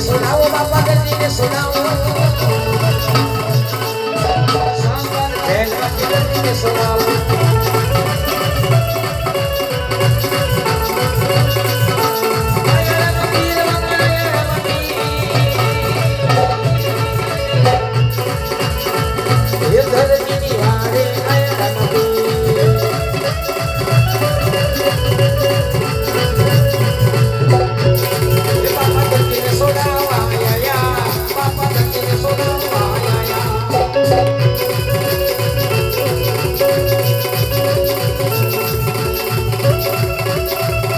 સુનાવો બાપા દર્દીને સુનાવો બેન દર્દીને સુનાવો